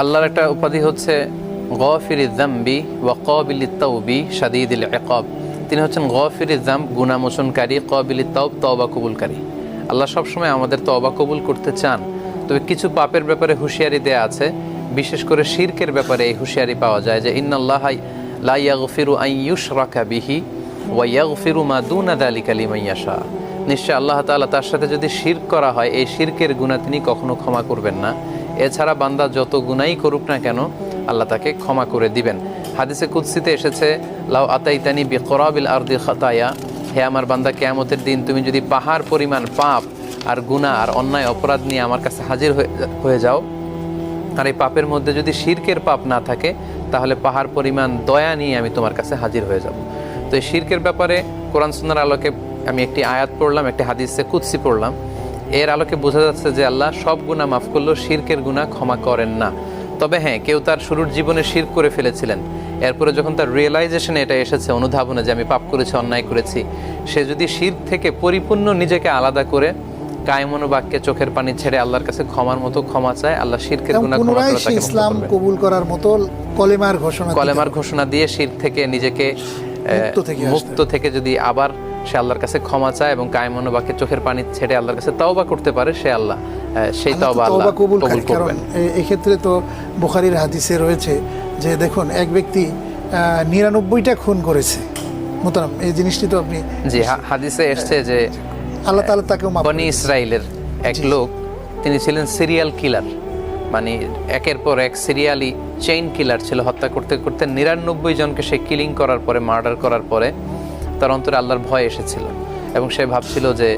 আল্লাহর একটা উপাধি হচ্ছে গফির জাম্বি ওয়া কবিল তাওবি শাদিদুল ইকাব। তিনি হচ্ছেন গফির জাম গুনামোচনকারী কবিল তাওব, তওবা কবুলকারী। আল্লাহ সবসময় আমাদের তওবা কবুল করতে চান। তবে কিছু পাপের ব্যাপারে হুঁশিয়ারি দেয়া আছে। বিশেষ করে শিরকের ব্যাপারে এই হুঁশিয়ারি পাওয়া যায় যে, ইন্নাল্লাহ লা ইয়াগফিরু আন ইউশরাকা বিহি ওয়া ইয়াগফিরু মা দুনা যালিকা লিমান ইয়াশা। নিশ্চয় আল্লাহ তাআলা তার সাথে যদি শিরক করা হয়, এই শিরকের গুনাহ তিনি কখনো ক্ষমা করবেন না। এছাড়া বান্দা যত গুনাই করুক না কেন, আল্লাহ তাকে ক্ষমা করে দিবেন। হাদিসে কুৎসিতে এসেছে, লাউ আতাইতানি বিকরাবিল আরদি খাতায়া হে আমার বান্দা, কেয়ামতের দিন তুমি যদি পাহাড় পরিমাণ পাপ আর গুনাহ আর অন্যায় অপরাধ নিয়ে আমার কাছে হাজির হয়ে- যাও, আর এই পাপের মধ্যে যদি শিরকের পাপ না থাকে, তাহলে পাহাড় পরিমাণ দয়া নিয়ে আমি তোমার কাছে হাজির হয়ে যাব। তো এই শির্কের ব্যাপারে কোরআন সুন্নার আলোকে আমি একটি আয়াত পড়লাম, একটি হাদিসে কুৎসি পড়লাম। এর আলোকে বোঝা যাচ্ছে যে আল্লাহ সব গুণা মাফ করলেও শিরকের গুণা ক্ষমা করেন না। তবে হ্যাঁ কেউ তার শুরুর জীবনে শির করে ফেলেছিলেন। এরপরে যখন তার রিয়েলাইজেশনে এটা এসেছে অনুধাবনে যে আমি পাপ করেছি অন্যায় করেছি সে যদি শির থেকে পরিপূর্ণ নিজেকে আলাদা করে কায়মনো বাক্যে চোখের পানি ছেড়ে আল্লাহর কাছে ক্ষমার মতো ক্ষমা চায় আল্লাহ শিরকের গুণা ক্ষমা করে তাকে ইসলাম কবুল করার মতো কলেমার ঘোষণা কলেমার ঘোষণা দিয়ে শির থেকে নিজেকে মুক্ত থেকে যদি আবার সে আল্লাহর কাছে ক্ষমা চায় এবং কায়মনো বাক্যে চোখের পানি ছেড়ে আল্লাহর কাছে তওবা করতে পারে সে আল্লাহ সেই তওবা আল্লাহ কবুল করবেন। তো বুখারির হাদিসে রয়েছে যে দেখুন এক ব্যক্তি নিরানব্বইটা খুন করেছে। মোতারাম এই জিনিসটি তো আপনি জি হাদিসে এসছে যে আল্লাহ তাআলা মাফ বনি ইসরায়েলের এক লোক তিনি ছিলেন সিরিয়াল কিলার মানে একের পর এক সিরিয়ালি চেইন কিলার ছিল হত্যা করতে করতে নিরানব্বই জনকে সে কিলিং করার পরে মার্ডার করার পরে তার অন্তরে আল্লাহর ভয় এসেছিল এবং সে ভাবছিল যে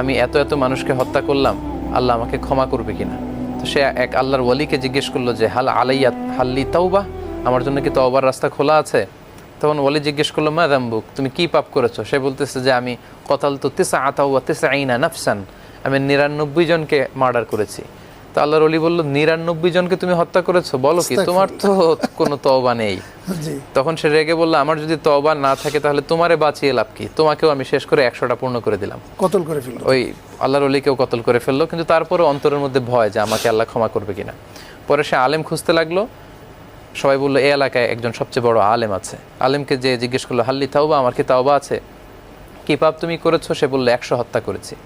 আমি এত এত মানুষকে হত্যা করলাম আল্লাহ আমাকে ক্ষমা করবে কিনা। তো সে এক আল্লাহর ওয়ালিকে জিজ্ঞেস করল যে হাল আলাইয়া হাল্লি তাওবা? আমার জন্য কি তওবার রাস্তা খোলা আছে? তখন ওয়ালি জিজ্ঞেস করল মা দাম্বুক তুমি কি পাপ করেছ? সে বলতেছে যে আমি কতাল তো তিসা আতাউয়া তিসা আইনা নাফসান আমি নিরানব্বই জনকে মার্ডার করেছি। তো আল্লাহর অলি বলল নিরানব্বই জনকে তুমি হত্যা করেছ? বলো কি তোমার তো কোনো তওবা নেই। তখন সে রেগে বলল আমার যদি তওবা না থাকে তাহলে তোমারে বাঁচিয়ে লাভ কি? তোমাকেও আমি শেষ করে একশোটা পূর্ণ করে দিলাম। কতল করে ফেলল? ওই আল্লাহর অলিকেও কতল করে ফেলল কিন্তু তারপরে অন্তরের মধ্যে ভয় যে আমাকে আল্লাহ ক্ষমা করবে কিনা। পরে সে আলেম খুঁজতে লাগল। সবাই বলল এই এলাকায় একজন সবচেয়ে বড় আলেম আছে। আলেমকে যে জিজ্ঞেস করল হাল্লি তাওবা আমার কি তাওবা আছে? কি পাপ তুমি করেছ? সে বলল একশো হত্যা করেছি।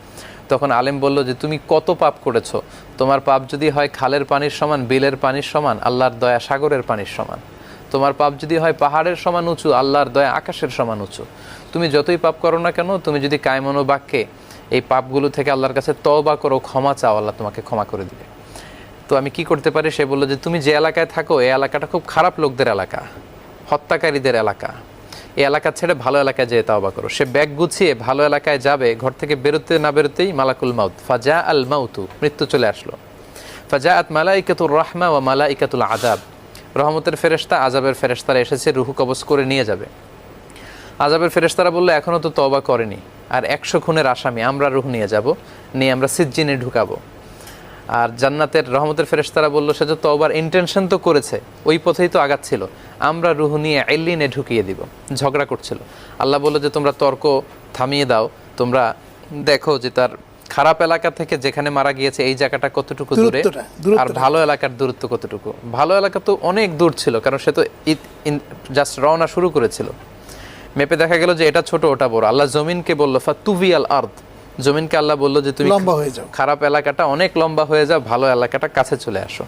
তখন আলেম বলল যে তুমি কত পাপ করেছ? তোমার পাপ যদি হয় খালের পানির সমান বিলের পানির সমান আল্লাহর দয়া সাগরের পানির সমান। তোমার পাপ যদি হয় পাহাড়ের সমান উঁচু, আল্লাহর দয়া আকাশের সমান উঁচু। তুমি যতই পাপ করো না কেন, তুমি যদি কায়মনো বাক্যে এই পাপগুলো থেকে আল্লাহর কাছে তওবা করো, ক্ষমা চাও, আল্লাহ তোমাকে ক্ষমা করে দিবে। তো আমি কি করতে পারি? সে বলল যে, তুমি যে এলাকায় থাকো, এই এলাকাটা খুব খারাপ লোকদের এলাকা, হত্যাকারীদের এলাকা। এই এলাকা ছেড়ে ভালো এলাকায় যেয়ে তাওবা করো। সে ব্যাগ গুছিয়ে ভালো এলাকায় যাবে, ঘর থেকে বেরোতে না বেরোতেই মালাকুল মাউত ফাজা আল মাউতু, মৃত্যু চলে আসলো। ফাজা আত মালা মালাইকাতুর রহমা ও মালা মালাইকাতুল আজাব রহমতের ফেরেশতা আজাবের ফেরেশতারা এসেছে, রুহু কবজ করে নিয়ে যাবে। আজাবের ফেরেশতারা বলল এখনও তো তওবা করেনি। আর একশো খুনের আসামি, আমরা রুহ নিয়ে যাব, নিয়ে আমরা সিজ্জিনে ঢুকাবো। আর জান্নাতের রহমতের ফেরেশতারা বলল, সে তো তওবার ইন্টেনশন তো করেছে, ওই পথেই তো আগাচ্ছিল আমরা রুহ নিয়ে এল্লিনে ঢুকিয়ে দিব। ঝগড়া করছিল। আল্লাহ বলল যে, তোমরা তর্ক থামিয়ে দাও, তোমরা দেখো যে তার খারাপ এলাকা থেকে যেখানে মারা গিয়েছে এই জায়গাটা কতটুকু দূরে। আর ভালো এলাকার দূরত্ব কতটুকু? ভালো এলাকা তো অনেক দূর ছিল কারণ সে তো জাস্ট রওনা শুরু করেছিল। মেপে দেখা গেল যে এটা ছোট ওটা বড়। আল্লাহ জমিনকে বলল ফা তুবি আল আর্দ। জমিনকে আল্লাহ বলল যে তুমি লম্বা হয়ে যাও। খারাপ এলাকাটা অনেক লম্বা হয়ে যাও ভালো এলাকাটা কাছে চলে আসো।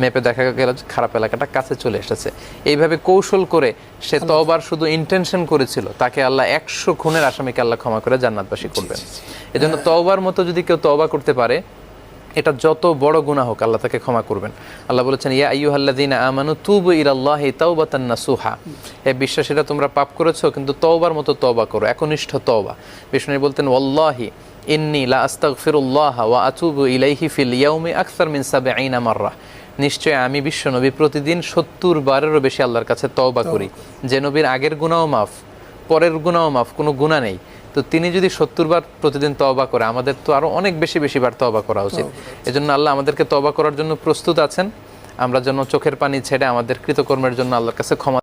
মেপে দেখা গেল যে খারাপ এলাকাটা কাছে চলে এসেছে। এইভাবে কৌশল করে সে তওবার শুধু ইন্টেনশন করেছিল তাকে আল্লাহ একশো খুনের আসামিকে আল্লাহ ক্ষমা করে জান্নাতবাসী করবেন। এজন্য তওবার মতো যদি কেউ তওবা করতে পারে এটা যত বড় গুনাহ হোক আল্লাহ তাকে ক্ষমা করবেন। আল্লাহ বলেছেন ইয়া আইয়ুহাল্লাযীনা আমানু তুবু ইলাল্লাহি তাওবাতান নাসুহা। হে বিশ্বাসীরা তোমরা পাপ করেছ কিন্তু তওবার মতো তওবা করো একনিষ্ঠ তওবা। বিষ্ণু বলতেন ওয়াল্লাহি ইন্নী লা আস্তাগফিরুল্লাহ ওয়া আতুবু ইলাইহি ফিল ইয়াউমি আকসার মিন সাবঈনা মাররা। নিশ্চয় আমি বিশ্ব নবী প্রতিদিন সত্তর বারেরও বেশি আল্লাহর কাছে তওবা করি। যে নবীর আগের গুণাও মাফ পরের গুণাও মাফ কোনো গুণা নেই। তো তিনি যদি সত্তর বার প্রতিদিন তওবা করে আমাদের তো আরও অনেক বেশি বেশি বার তওবা করা উচিত। এজন্য আল্লাহ আমাদেরকে তবা করার জন্য প্রস্তুত আছেন। আমরা যেন চোখের পানি ছেড়ে আমাদের কৃতকর্মের জন্য আল্লাহর কাছে ক্ষমা